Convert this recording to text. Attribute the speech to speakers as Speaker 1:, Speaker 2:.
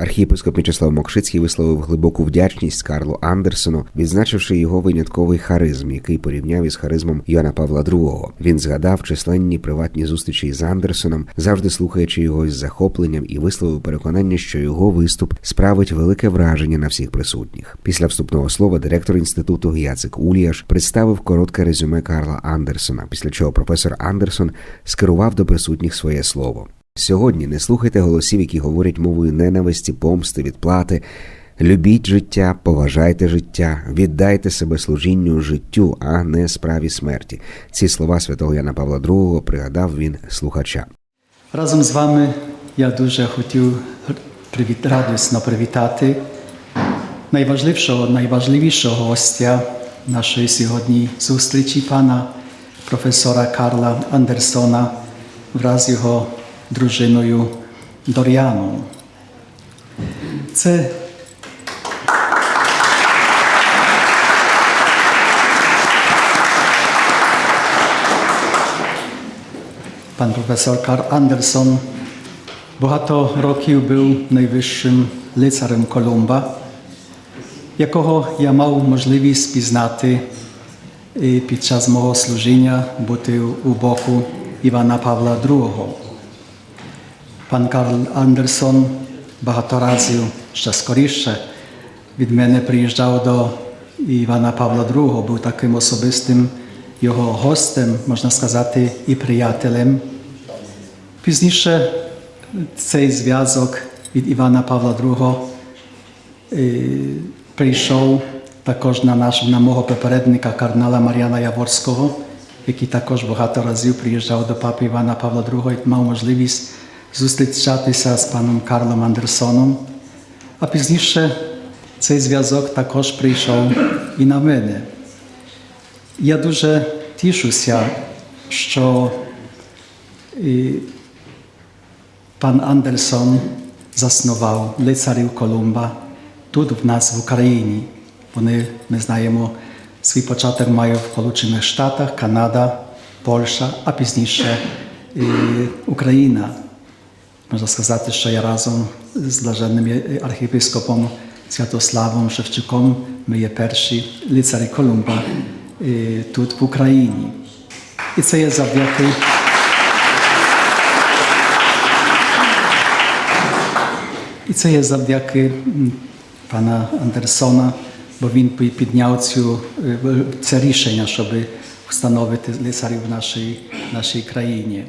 Speaker 1: Архієпископ Мічеслав Мокшицький висловив глибоку вдячність Карлу Андерсону, відзначивши його винятковий харизм, який порівняв із харизмом Йоанна Павла II. Він згадав численні приватні зустрічі із Андерсоном, завжди слухаючи його із захопленням, і висловив переконання, що його виступ справить велике враження на всіх присутніх. Після вступного слова директор інституту Яцик Уліяш представив коротке резюме Карла Андерсона, після чого професор Андерсон скерував до присутніх своє слово. Сьогодні не слухайте голосів, які говорять мовою ненависті, помсти, відплати. Любіть життя, поважайте життя, віддайте себе служінню життю, а не справі смерті. Ці слова святого Яна Павла II пригадав він слухача.
Speaker 2: Разом з вами я дуже хотів привіт, радісно привітати найважливішого, найважливішого гостя нашої сьогодні зустрічі пана професора Карла Андерсона wraz з його дружиною Доріаном. Це Pan profesor Karl Anderson багато років був найвищим лицарем Колумба, якого я мав можливість пізнати під час мого служіння бути у боку Івана Павла II. Пан Карл Андерсон багато разів ще скоріше від мене приїжджав до Івана Павла II, був таким особистим його гостем, можна сказати, і приятелем. Пізніше цей зв'язок від Івана Павла II е, прийшов також на наш, на мого попередника кардинала Мар'яна Яворського, який також багато разів приїжджав до папи Івана Павла II і мав можливість зустрічатися з паном Карлом Андерсоном. А пізніше цей зв'язок також прийшов і на мене. Я дуже тішуся, що і, пан Андерсон заснував лицарів Колумба тут в нас в Україні. Вони, ми знаємо, свій початок мають в Сполучених Штатах, Канада, Польща, а пізніше і Україна. Можна сказати, що я разом з блаженним архієпископом Святославом Шевчуком ми є перші лицарі Колумба і, тут в Україні. І це є завдяки. І це є завдяки м, пана Андерсона, бо він пі- підняв цю, е, це рішення, щоб встановити лицарів в нашій, нашій країні.